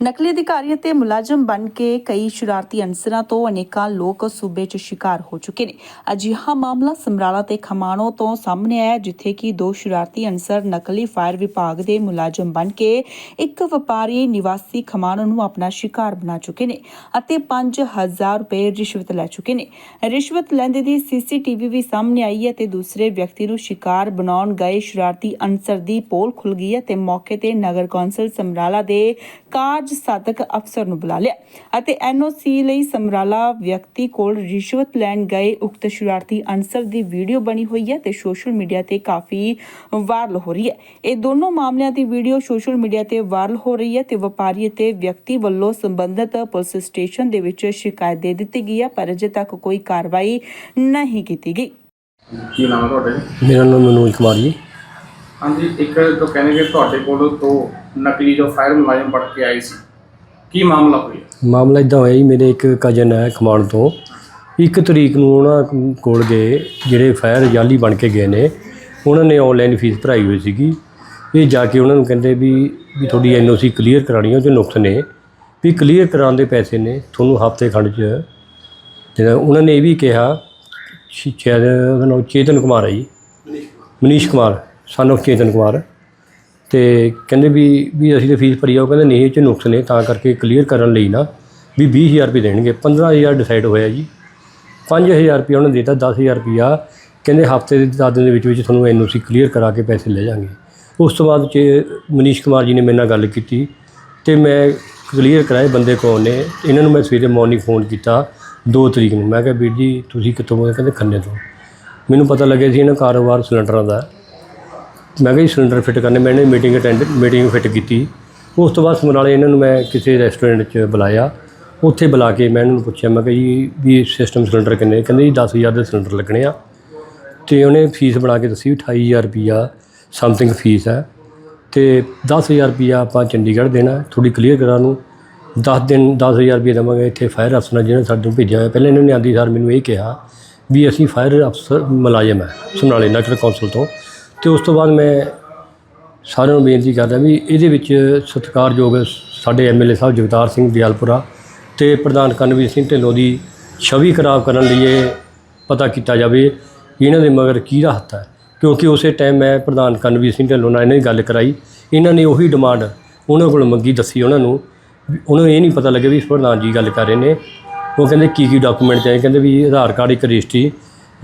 ਨਕਲੀ ਅਧਿਕਾਰੀ ਅਤੇ ਮੁਲਾਜ਼ਮ ਬਣ ਕੇ ਕਈ ਸ਼ਰਾਰਤੀ ਅਨਸਰਾਂ ਤੋਂ ਅਨੇਕਾਂ ਲੋਕ ਸੂਬੇ 'ਚ ਸ਼ਿਕਾਰ ਹੋ ਚੁੱਕੇ ਨੇ। ਅਜਿਹਾ ਮਾਮਲਾ ਸਮਰਾਲਾ ਤੇ ਖਮਾਣੋ ਤੋਂ ਸਾਹਮਣੇ ਆਇਆ ਜਿੱਥੇ ਕਿ ਦੋ ਸ਼ਰਾਰਤੀ ਅਨਸਰ ਨਕਲੀ ਫਾਇਰ ਵਿਭਾਗ ਦੇ ਮੁਲਾਜ਼ਮ ਬਣ ਕੇ ਇੱਕ ਵਪਾਰੀ ਨਿਵਾਸੀ ਖਮਾਣੋ ਨੂੰ ਆਪਣਾ ਸ਼ਿਕਾਰ ਬਣਾ ਚੁੱਕੇ ਨੇ ਅਤੇ 5000 ਰੁਪਏ ਰਿਸ਼ਵਤ ਲੈ ਚੁੱਕੇ ਨੇ। ਰਿਸ਼ਵਤ ਲੈਂਦੇ ਦੀ ਸੀਸੀਟੀਵੀ ਵੀ ਸਾਹਮਣੇ ਆਈ ਹੈ ਤੇ ਦੂਸਰੇ ਵਿਅਕਤੀ ਨੂੰ ਸ਼ਿਕਾਰ ਬਣਾਉਣ ਗਏ ਸ਼ਰਾਰਤੀ ਅਨਸਰ ਦੀ ਪੋਲ ਖੁੱਲ ਗਈ ਹੈ ਤੇ ਮੌਕੇ ਤੇ ਨਗਰ ਕੌਂਸਲ ਸਮਰਾਲਾ ਦੇ ਕਾਰਜ ਸਾਧਕ ਅਫਸਰ ਨੂੰ ਬੁਲਾ ਲਿਆ ਅਤੇ ਐਨਓਸੀ ਲਈ ਸਮਰਾਲਾ ਵਿਅਕਤੀ ਕੋਲ ਰਿਸ਼ਵਤ ਲੈਣ ਗਏ ਉਕਤ ਸ਼ਰਾਰਤੀ ਅਨਸਰ ਦੀ ਵੀਡੀਓ ਬਣੀ ਹੋਈ ਹੈ ਤੇ ਸੋਸ਼ਲ ਮੀਡੀਆ ਤੇ ਕਾਫੀ ਵਾਇਰਲ ਹੋ ਰਹੀ ਹੈ। ਇਹ ਦੋਨੋਂ ਮਾਮਲਿਆਂ ਦੀ ਵੀਡੀਓ ਸੋਸ਼ਲ ਮੀਡੀਆ ਤੇ ਵਾਇਰਲ ਹੋ ਰਹੀ ਹੈ ਤੇ ਵਪਾਰੀ ਅਤੇ ਵਿਅਕਤੀ ਵੱਲੋਂ ਸੰਬੰਧਿਤ ਪੁਲਿਸ ਸਟੇਸ਼ਨ ਦੇ ਵਿੱਚ ਸ਼ਿਕਾਇਤ ਦੇ ਦਿੱਤੀ ਗਈ ਹੈ ਪਰ ਅਜੇ ਤੱਕ ਕੋਈ ਕਾਰਵਾਈ ਨਹੀਂ ਕੀਤੀ ਗਈ। ਕੀ ਨਾਮ ਹੈ ਤੁਹਾਡਾ ਜੀ? ਮੇਰਾ ਨਾਮ ਮਨੋਜ ਕੁਮਾਰ ਜੀ। ਹਾਂਜੀ ਇੱਕ ਜੋ ਕਹਿੰਦੇ ਕਿ ਤੁਹਾਡੇ ਕੋਲ ਤੋਂ ਨਕਲੀ ਜੋ ਫਾਇਰ ਮੁਲਾਜ਼ਮ ਪੜ ਕੇ ਆਏ ਸੀ। ਕੀ ਮਾਮਲਾ ਹੋਇਆ? ਮਾਮਲਾ ਇਦਾਂ ਹੋਇਆ ਜੀ, ਮੇਰੇ ਇੱਕ ਕਜ਼ਨ ਹੈ ਖਮਾਣ ਤੋਂ। ਇੱਕ ਤਰੀਕ ਨੂੰ ਉਹਨਾਂ ਕੋਲ ਗਏ, ਜਿਹੜੇ ਫਾਇਰ ਜਾਲੀ ਬਣ ਕੇ ਗਏ ਨੇ। ਉਹਨਾਂ ਨੇ ਆਨਲਾਈਨ ਫੀਸ ਭਰਾਈ ਹੋਈ ਸੀਗੀ। ਇਹ ਜਾ ਕੇ ਉਹਨਾਂ ਨੂੰ ਕਹਿੰਦੇ ਵੀ ਵੀ ਤੁਹਾਡੀ ਐਨਓਸੀ ਕਲੀਅਰ ਕਰਾਣੀ ਹੈ ਉਹ 'ਚ ਨੁਕਸ ਨੇ। ਵੀ ਕਲੀਅਰ ਕਰਾਉਣ ਦੇ ਪੈਸੇ ਨੇ, ਤੁਹਾਨੂੰ ਹਫ਼ਤੇ ਖੰਡ 'ਚ। ਜਿਹੜਾ ਉਹਨਾਂ ਨੇ ਇਹ ਵੀ ਕਿਹਾ ਸ਼ਾਇਦ ਉਹਦਾ ਨਾਮ ਚੇਤਨ ਕੁਮਾਰ ਹੈ ਜੀ। ਮਨੀਸ਼ ਕੁਮਾਰ। ਸਾਨੂੰ ਚੇਤਨ ਕੁਮਾਰ। ਤੇ ਕਹਿੰਦੇ ਵੀ ਵੀ ਅਸੀਂ ਤੇ ਫੀਸ ਭਰੀ ਆ, ਉਹ ਕਹਿੰਦੇ ਨਹੀਂ, ਇਹ ਚ ਨੁਕਸ ਨੇ, ਤਾਂ ਕਰਕੇ ਕਲੀਅਰ ਕਰਨ ਲਈ ਨਾ, ਵੀ 20000 ਰੁਪਏ ਦੇਣਗੇ 15000 ਡਿਸਾਈਡ ਹੋਇਆ ਜੀ। 5000 ਰੁਪਏ ਉਹਨੇ ਦਿੱਤਾ 10000 ਰੁਪਿਆ ਕਹਿੰਦੇ ਹਫ਼ਤੇ ਦੇ 10 ਦਿਨ ਦੇ ਵਿੱਚ ਵਿੱਚ ਤੁਹਾਨੂੰ ਐਨਓਸੀ ਕਲੀਅਰ ਕਰਾ ਕੇ ਪੈਸੇ ਲੈ ਜਾਾਂਗੇ। ਉਸ ਤੋਂ ਬਾਅਦ ਚ ਮਨੀਸ਼ ਕੁਮਾਰ ਜੀ ਨੇ ਮੇਰੇ ਨਾਲ ਗੱਲ ਕੀਤੀ, ਤੇ ਮੈਂ ਕਲੀਅਰ ਕਰਾਏ ਬੰਦੇ ਕੌਣ ਨੇ, ਇਹਨਾਂ ਨੂੰ ਮੈਂ ਸਵੇਰੇ ਮਾਰਨਿੰਗ ਫੋਨ ਕੀਤਾ 2 ਤਰੀਕ ਨੂੰ। ਮੈਂ ਕਿਹਾ, ਵੀਰ ਜੀ, ਤੁਸੀਂ ਕਿੱਥੋਂ ਬੋਲਦੇ ਕਹਿੰਦੇ, ਖੰਨੇ ਤੋਂ। ਮੈਨੂੰ ਪਤਾ ਲੱਗਿਆ ਸੀ ਇਹਨਾਂ ਕਾਰੋਬਾਰ ਸਿਲੰਡਰਾਂ ਦਾ। ਮੈਂ ਕਿਹਾ ਜੀ ਸਿਲੰਡਰ ਫਿੱਟ ਕਰਨੇ, ਮੈਂ ਇਹਨਾਂ ਦੀ ਮੀਟਿੰਗ ਅਟੈਂਡ ਮੀਟਿੰਗ ਫਿੱਟ ਕੀਤੀ। ਉਸ ਤੋਂ ਬਾਅਦ ਸਮਰਾਲੇ ਇਹਨਾਂ ਨੂੰ ਮੈਂ ਕਿਸੇ ਰੈਸਟੋਰੈਂਟ 'ਚ ਬੁਲਾਇਆ। ਉੱਥੇ ਬੁਲਾ ਕੇ ਮੈਂ ਇਹਨਾਂ ਨੂੰ ਪੁੱਛਿਆ, ਮੈਂ ਕਿਹਾ ਜੀ, ਵੀ ਸਿਸਟਮ ਸਿਲੰਡਰ ਕਿੰਨੇ ਕਹਿੰਦੇ ਜੀ 10000 ਦੇ ਸਿਲੰਡਰ ਲੱਗਣੇ ਆ। ਤੇ ਉਹਨੇ ਫੀਸ ਬਣਾ ਕੇ ਦੱਸੀ ਵੀ 28000 ਰੁਪਿਆ ਸਮਥਿੰਗ ਫੀਸ ਹੈ। ਤੇ 10000 ਰੁਪਿਆ ਆਪਾਂ ਚੰਡੀਗੜ੍ਹ ਦੇਣਾ ਥੋੜੀ ਕਲੀਅਰ ਕਰਾਂ ਨੂੰ। 10 ਦਿਨ 10000 ਰੁਪਏ ਦੇਵਾਂਗੇ ਇੱਥੇ ਫਾਇਰ ਅਫਸਰ ਨੇ ਜਿਹਨੇ ਸਾਡੇ ਨੂੰ ਭੇਜਿਆ ਹੋਇਆ। ਪਹਿਲਾਂ ਇਹਨਾਂ ਨੇ ਆਂਦੀ, ਸਰ, ਮੈਨੂੰ ਇਹ ਕਿਹਾ ਵੀ ਅਸੀਂ ਫਾਇਰ ਅਫਸਰ ਮੁਲਾਜ਼ਮ ਹੈ ਸਮਰਾਲੇ ਨਗਰ ਕੌਂਸਲ ਤੋਂ। ਤੇ ਉਸ ਤੋਂ ਬਾਅਦ ਮੈਂ ਸਾਰਿਆਂ ਨੂੰ ਬੇਨਤੀ ਕਰਦਾ ਵੀ ਇਹਦੇ ਵਿੱਚ ਸਤਿਕਾਰਯੋਗ ਸਾਡੇ ਐਮਐਲਏ ਸਾਹਿਬ ਜਗਤਾਰ ਸਿੰਘ ਦਿਆਲਪੁਰਾ ਤੇ ਪ੍ਰਧਾਨ ਕਰਨਵੀਰ ਸਿੰਘ ਢਿੱਲੋਂ ਦੀ ਛਵੀ ਖਰਾਬ ਕਰਨ ਲਈ ਇਹ ਪਤਾ ਕੀਤਾ ਜਾਵੇ ਕਿ ਇਹਨਾਂ ਦੇ ਮਗਰ ਕਿਹਦਾ ਹੱਥ ਹੈ। ਕਿਉਂਕਿ ਉਸੇ ਟਾਈਮ ਮੈਂ ਪ੍ਰਧਾਨ ਕਰਨਵੀਰ ਸਿੰਘ ਢਿੱਲੋਂ ਨਾਲ ਇਹਨਾਂ ਦੀ ਗੱਲ ਕਰਾਈ। ਇਹਨਾਂ ਨੇ ਉਹੀ ਡਿਮਾਂਡ ਉਹਨਾਂ ਕੋਲ ਮੰਗੀ ਦੱਸੀ ਉਹਨਾਂ ਨੂੰ। ਵੀ ਉਹਨਾਂ ਨੂੰ ਇਹ ਨਹੀਂ ਪਤਾ ਲੱਗਿਆ ਵੀ ਪ੍ਰਧਾਨ ਜੀ ਗੱਲ ਕਰ ਰਹੇ ਨੇ। ਉਹ ਕਹਿੰਦੇ ਕੀ ਕੀ ਡਾਕੂਮੈਂਟ ਚਾਹੀਦੇ? ਕਹਿੰਦੇ ਵੀ ਆਧਾਰ ਕਾਰਡ ਇੱਕ ਰਜਿਸਟਰੀ।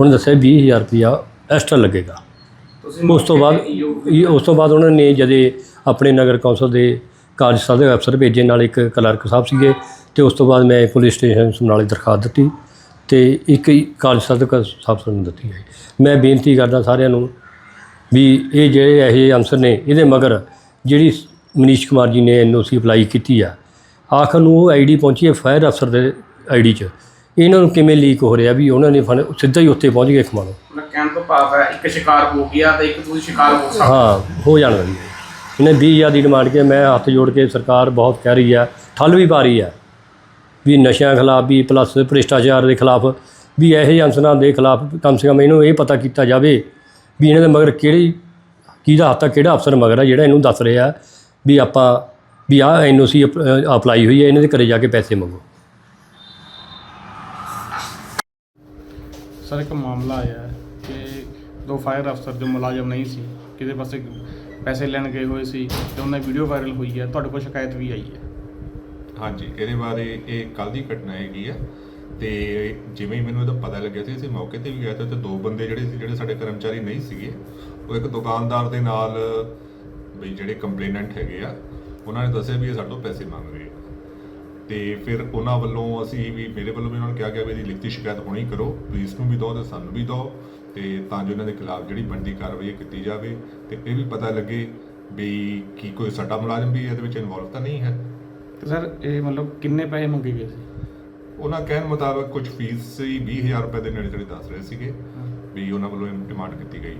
ਉਹਨੇ ਦੱਸਿਆ 20000 ਰੁਪਇਆ ਐਕਸਟਰਾ ਲੱਗੇਗਾ। ਉਸ ਤੋਂ ਬਾਅਦ ਇਹ- ਉਸ ਤੋਂ ਬਾਅਦ ਉਹਨਾਂ ਨੇ ਜਦੇ ਆਪਣੇ ਨਗਰ ਕੌਂਸਲ ਦੇ ਕਾਰਜ ਸਾਧਕ ਅਫਸਰ ਭੇਜੇ ਨਾਲ ਇੱਕ ਕਲਰਕ ਸਾਹਿਬ ਸੀਗੇ ਤੇ ਉਸ ਤੋਂ ਬਾਅਦ ਮੈਂ ਪੁਲਿਸ ਸਟੇਸ਼ਨ ਸਮਰਾਲੇ ਦਰਖਾਸਤ ਦਿੱਤੀ ਤੇ ਇੱਕ ਹੀ ਕਾਰਜ ਸਾਧਕ ਅਫਸਰ ਨੂੰ ਦਿੱਤੀ ਹੈ ਮੈਂ ਬੇਨਤੀ ਕਰਦਾ ਸਾਰਿਆਂ ਨੂੰ ਵੀ ਇਹ ਜਿਹੜੇ ਇਹ ਅਨਸਰ ਨੇ ਇਹਦੇ ਮਗਰ ਜਿਹੜੀ ਮਨੀਸ਼ ਕੁਮਾਰ ਜੀ ਨੇ ਐਨਓਸੀ ਅਪਲਾਈ ਕੀਤੀ ਆ ਆਖਰ ਨੂੰ ਉਹ ਆਈਡੀ ਪਹੁੰਚੀ ਹੈ ਫਾਇਰ ਅਫਸਰ ਦੇ ਆਈਡੀ 'ਚ। ਇਹਨਾਂ ਨੂੰ ਕਿਵੇਂ ਲੀਕ ਹੋ ਰਿਹਾ ਵੀ ਉਹਨਾਂ ਨੇ ਫਨ- ਸਿੱਧਾ ਹੀ ਉੱਥੇ ਪਹੁੰਚ ਗਏ ਖਮਾਣੋ। ਮਤਲਬ ਕਹਿਣ ਤੋਂ ਭਾਵ ਹੈ ਇੱਕ ਸ਼ਿਕਾਰ ਹੋ ਗਿਆ ਤੇ ਇੱਕ ਤੁਸੀਂ ਸ਼ਿਕਾਰ ਹੋ ਸਕਦੇ ਹਾਂ। ਹੋ ਜਾਣਾ ਜੀ। ਇਹਨੇ 20000 ਦੀ ਡਿਮਾਂਡ ਕੀ ਹੈ, ਮੈਂ ਹੱਥ ਜੋੜ ਕੇ ਸਰਕਾਰ ਬਹੁਤ ਕਹਿ ਰਹੀ ਹੈ ਠੱਲ ਵੀ ਪਾ ਰਹੀ ਹੈ। ਵੀ ਨਸ਼ਿਆਂ ਖਿਲਾਫ ਵੀ ਪਲੱਸ ਭ੍ਰਿਸ਼ਟਾਚਾਰ ਦੇ ਖਿਲਾਫ ਵੀ ਇਹੋ ਜਿਹੇ ਅਨਸਰਾਂ ਦੇ ਖਿਲਾਫ ਕਮ ਸੇ ਕਮ ਇਹਨੂੰ ਇਹ ਪਤਾ ਕੀਤਾ ਜਾਵੇ ਵੀ ਇਹਨਾਂ ਦੇ ਮਗਰ ਕਿਹੜੀ ਕਿਹਦਾ ਹੱਥ ਆ ਕਿਹੜਾ ਅਫਸਰ ਮਗਰ ਆ ਜਿਹੜਾ ਇਹਨੂੰ ਦੱਸ ਰਿਹਾ ਵੀ ਆਪਾਂ ਵੀ ਆਹ ਐਨਓਸੀ ਅਪਲਾਈ ਹੋਈ ਹੈ ਇਹਨਾਂ ਦੇ ਘਰੇ ਜਾ ਕੇ ਪੈਸੇ ਮੰਗੋ। ਸਰ, ਇੱਕ ਮਾਮਲਾ ਆਇਆ ਹੈ ਕਿ ਦੋ ਫਾਇਰ ਅਫਸਰ ਜੋ ਮੁਲਾਜ਼ਮ ਨਹੀਂ ਸੀ ਕਿਤੇ ਪਾਸੇ ਪੈਸੇ ਲੈਣ ਗਏ ਹੋਏ ਸੀ ਤੇ ਉਹਨਾਂ ਦੀ ਵੀਡੀਓ ਵਾਇਰਲ ਹੋਈ ਹੈ, ਤੁਹਾਡੇ ਕੋਲ ਸ਼ਿਕਾਇਤ ਵੀ ਆਈ ਹੈ? ਹਾਂਜੀ, ਇਹਦੇ ਬਾਰੇ ਇਹ ਕੱਲ ਦੀ ਘਟਨਾ ਹੈਗੀ ਆ ਤੇ ਜਿਵੇਂ ਹੀ ਮੈਨੂੰ ਇਹਦਾ ਪਤਾ ਲੱਗਿਆ ਸੀ, ਅਸੀਂ ਮੌਕੇ ਤੇ ਵੀ ਗਏ ਤੇ ਉੱਥੇ ਦੋ ਬੰਦੇ ਜਿਹੜੇ ਸੀ, ਜਿਹੜੇ ਸਾਡੇ ਕਰਮਚਾਰੀ ਨਹੀਂ ਸੀਗੇ, ਉਹ ਇੱਕ ਦੁਕਾਨਦਾਰ ਦੇ ਨਾਲ ਵੀ ਜਿਹੜੇ ਕੰਪਲੇਨੈਂਟ ਹੈਗੇ ਆ, ਉਹਨਾਂ ਨੇ ਦੱਸਿਆ ਵੀ ਇਹ ਸਾਡੇ ਤੋਂ ਪੈਸੇ ਮੰਗ ਰਹੇ ਆ ਤੇ ਫਿਰ ਉਹਨਾਂ ਵੱਲੋਂ ਅਸੀਂ ਵੀ ਮੇਰੇ ਵੱਲੋਂ ਵੀ ਉਹਨਾਂ ਨੂੰ ਕਿਹਾ ਗਿਆ ਵੀ ਇਹਦੀ ਲਿਖਤੀ ਸ਼ਿਕਾਇਤ ਹੁਣੀ ਕਰੋ ਪੁਲਿਸ ਨੂੰ ਵੀ ਦਿਓ ਤੇ ਸਾਨੂੰ ਵੀ ਦਿਓ ਤੇ ਤਾਂ ਜੋ ਇਹਨਾਂ ਦੇ ਖਿਲਾਫ ਜਿਹੜੀ ਬਣਦੀ ਕਾਰਵਾਈ ਹੈ ਕੀਤੀ ਜਾਵੇ ਤੇ ਇਹ ਵੀ ਪਤਾ ਲੱਗੇ ਵੀ ਕੀ ਕੋਈ ਸਾਡਾ ਮੁਲਾਜ਼ਮ ਵੀ ਇਹਦੇ ਵਿੱਚ ਇਨਵੋਲਵ ਤਾਂ ਨਹੀਂ ਹੈ। ਤੇ ਸਰ ਇਹ ਮਤਲਬ ਕਿੰਨੇ ਪੈਸੇ ਮੰਗੇ ਗਏ ਸੀ? ਉਹਨਾਂ ਕਹਿਣ ਮੁਤਾਬਕ ਕੁਝ ਫੀਸ ਸੀ 20000 ਰੁਪਏ ਦੇ ਨੇੜੇ ਤੇੜੇ ਦੱਸ ਰਹੇ ਸੀਗੇ ਵੀ ਉਹਨਾਂ ਵੱਲੋਂ ਡਿਮਾਂਡ ਕੀਤੀ ਗਈ।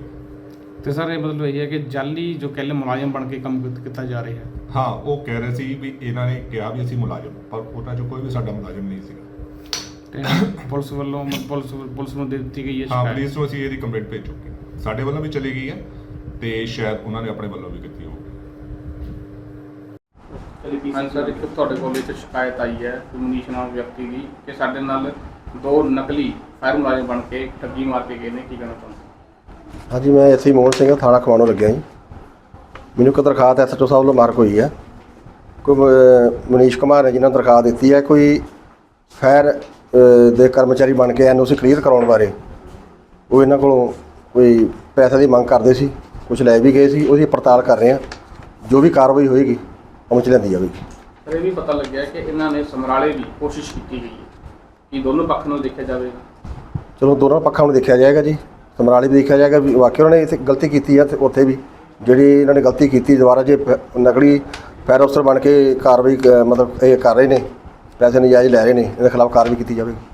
ਤੇ ਸਰ ਇਹ ਮਤਲਬ ਇਹ ਹੈ ਕਿ ਜਾਲੀ ਜੋ ਕਹਿ ਲਏ ਮੁਲਾਜ਼ਮ ਬਣ ਕੇ ਕੰਮ ਕੀਤ- ਕੀਤਾ ਜਾ ਰਿਹਾ ਹੈ। ਹਾਂ ਉਹ ਕਹਿ ਰਹੇ ਸੀ ਵੀ ਇਹਨਾਂ ਨੇ ਕਿਹਾ ਵੀ ਅਸੀਂ ਮੁਲਾਜ਼ਮ ਪਰ ਉਹਨਾਂ ਚੋਂ ਕੋਈ ਵੀ ਸਾਡਾ ਮੁਲਾਜ਼ਮ ਨਹੀਂ ਸੀਗਾ। ਤੇ ਪੁਲਿਸ ਵੱਲੋਂ ਪੁਲਿਸ ਪੁਲਿਸ ਨੂੰ ਦੇ ਦਿੱਤੀ ਗਈ ਹੈ ਹਾਂ ਸ਼ਿਕਾਇਤ। ਪੁਲਿਸ ਨੂੰ ਅਸੀਂ ਇਹਦੀ ਕੰਪਲੇਂਟ ਭੇਜ ਚੁੱਕੇ ਹਾਂ। ਸਾਡੇ ਵੱਲੋਂ ਵੀ ਚਲੀ ਗਈ ਹੈ ਤੇ ਸ਼ਾਇਦ ਉਹਨਾਂ ਨੇ ਆਪਣੇ ਵੱਲੋਂ ਵੀ ਕੀਤੀ ਹੋਊਗੀ। ਹਾਂ ਸਰ ਇੱਕ ਤੁਹਾਡੇ ਕੋਲ ਇੱਕ ਸ਼ਿਕਾਇਤ ਆਈ ਹੈ ਮਨੀਸ਼ ਨਾਮ ਵਿਅਕਤੀ ਦੀ ਕਿ ਸਾਡੇ ਨਾਲ ਦੋ ਨਕਲੀ ਫਾਇਰ ਮੁਲਾਜ਼ਮ ਬਣ ਕੇ ਠੱਗੀ ਮਾਰ ਕੇ ਗਏ ਨੇ ਕੀ ਕਹਿਣਾ ਚਾਹੁੰਦੇ? ਹਾਂਜੀ ਮੈਂ ਐਸੀ ਮੋਹਨ ਸਿੰਘ ਥਾਣਾ ਖਵਾਣੋਂ ਲੱਗਿਆ ਜੀ। ਮੈਨੂੰ ਇੱਕ ਦਰਖਾਸਤ ਐਸਐਚਓ ਸਾਹਿਬ ਵੱਲੋਂ ਮਾਰਕ ਹੋਈ ਹੈ ਕੋਈ ਮ- ਮਨੀਸ਼ ਕੁਮਾਰ ਨੇ ਜਿਨ੍ਹਾਂ ਨੇ ਦਰਖਾਸਤ ਦਿੱਤੀ ਹੈ ਕੋਈ ਫਾਇਰ ਅ, ਦੇ ਕਰਮਚਾਰੀ ਬਣ ਕੇ ਐਨਓਸੀ ਕਲੀਅਰ ਕਰਾਉਣ ਬਾਰੇ ਉਹ ਇਹਨਾਂ ਕੋਲੋਂ ਕੋਈ ਪੈਸੇ ਦੀ ਮੰਗ ਕਰਦੇ ਸੀ ਕੁਝ ਲੈ ਵੀ ਗਏ ਸੀ ਉਹਦੀ ਪੜਤਾਲ ਕਰ ਰਹੇ ਹਾਂ ਜੋ ਵੀ ਕਾਰਵਾਈ ਹੋਏਗੀ ਅਮਲ ਚ ਲਿਆਂਦੀ ਜਾਵੇਗੀ। ਪਰ ਇਹ ਵੀ ਪਤਾ ਲੱਗਿਆ ਕਿ ਇਹਨਾਂ ਨੇ ਸਮਰਾਲੇ ਵੀ ਕੋਸ਼ਿਸ਼ ਕੀਤੀ ਗਈ ਹੈ। ਕਿ ਦੋਨੋਂ ਪੱਖ ਨੂੰ ਦੇਖਿਆ ਜਾਵੇਗਾ? ਚਲੋ ਦੋਨੋਂ ਪੱਖਾਂ ਨੂੰ ਦੇਖਿਆ ਜਾਏਗਾ ਜੀ। ਸਮਰਾਲੀ ਵੀ ਦੇਖਿਆ ਜਾਏਗਾ ਵੀ ਵਾਕਿਆ ਉਹਨਾਂ ਨੇ ਇੱਥੇ ਗਲਤੀ ਕੀਤੀ ਹੈ ਤੇ ਉੱਥੇ ਵੀ ਜਿਹੜੀ ਇਹਨਾਂ ਨੇ ਗਲਤੀ ਕੀਤੀ, ਦੁਬਾਰਾ ਜੇ ਫ- ਨਕਲੀ ਫਾਇਰ ਅਫਸਰ ਬਣ ਕੇ ਕਾਰਵਾਈ ਕ- ਮਤਲਬ ਇਹ ਕਰ ਰਹੇ ਨੇ, ਪੈਸੇ ਨਜਾਇਜ਼ ਲੈ ਰਹੇ ਨੇ, ਇਹਦੇ ਖਿਲਾਫ ਕਾਰਵਾਈ ਕੀਤੀ ਜਾਵੇਗੀ।